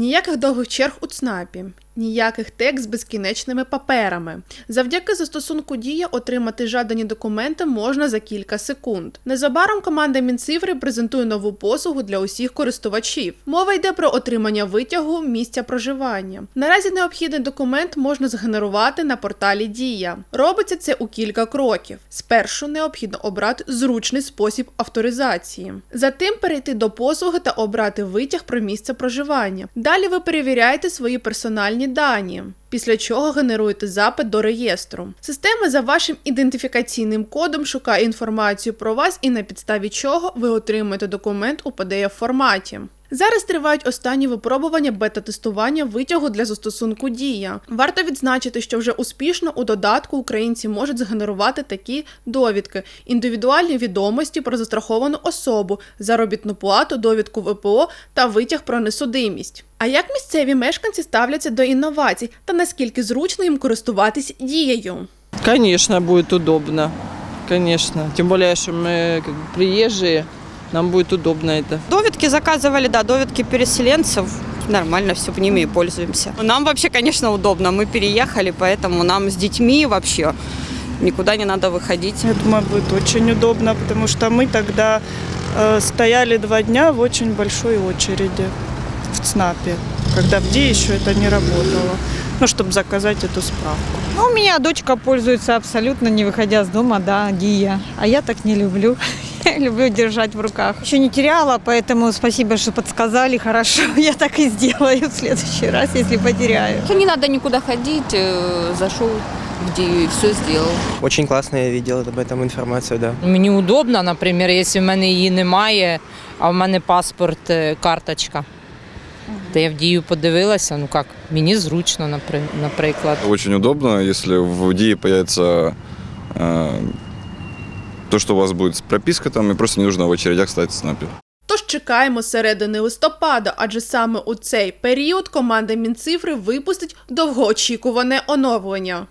Ніяких довгих черг у ЦНАПі, ніяких текст з безкінечними паперами. Завдяки застосунку Дія отримати жадані документи можна за кілька секунд. Незабаром команда Мінцифри презентує нову послугу для усіх користувачів. Мова йде про отримання витягу місця проживання. Наразі необхідний документ можна згенерувати на порталі Дія. Робиться це у кілька кроків. Спершу необхідно обрати зручний спосіб авторизації. Затим перейти до послуги та обрати витяг про місце проживання. Далі ви перевіряєте свої персональні дані. Після чого генеруєте запит до реєстру. Система за вашим ідентифікаційним кодом шукає інформацію про вас і на підставі чого ви отримуєте документ у pdf форматі. Зараз тривають останні випробування бета-тестування витягу для застосунку Дія. Варто відзначити, що вже успішно у додатку українці можуть згенерувати такі довідки: індивідуальні відомості про застраховану особу, заробітну плату, довідку ВПО та витяг про несудимість. А як місцеві мешканці ставляться до інновацій та наскільки зручно їм користуватись дією? Конечно, будет удобно. Более, что мы как бы приезжие, нам будет удобно это. Довідки заказывали, да, довідки переселенцев. Нормально, все по ними и пользуемся. Нам вообще, конечно, удобно. Мы переехали, поэтому нам с детьми вообще никуда не надо выходить. Я думаю, будет очень удобно, потому что мы тогда э, стояли два дня в очень большой очереди в ЦНАПе, когда в ДИ еще это не работало, ну, чтобы заказать эту справку. Ну, у меня дочка пользуется абсолютно не выходя с дома, да, Гия. А я так не люблю. Я люблю держать в руках. Еще не теряла, поэтому спасибо, что подсказали. Хорошо, я так и сделаю в следующий раз, если потеряю. Что не надо никуда ходить, э, зашел в Дию и все сделал. Очень классно я видел об этом информацию, да. Мені удобно, наприклад, якщо в мене її немає, а в мене паспорт, е, карточка. То я в дію подивилася, ну як, мені зручно, напри- наприклад. Очень удобно, если в ДИИ появится э, то, что у вас будет прописка там, и просто не нужно в очередях стати в СНАПе. Тож чекаємо середини листопада, адже саме у цей період команда Мінцифри випустить довгоочікуване оновлення.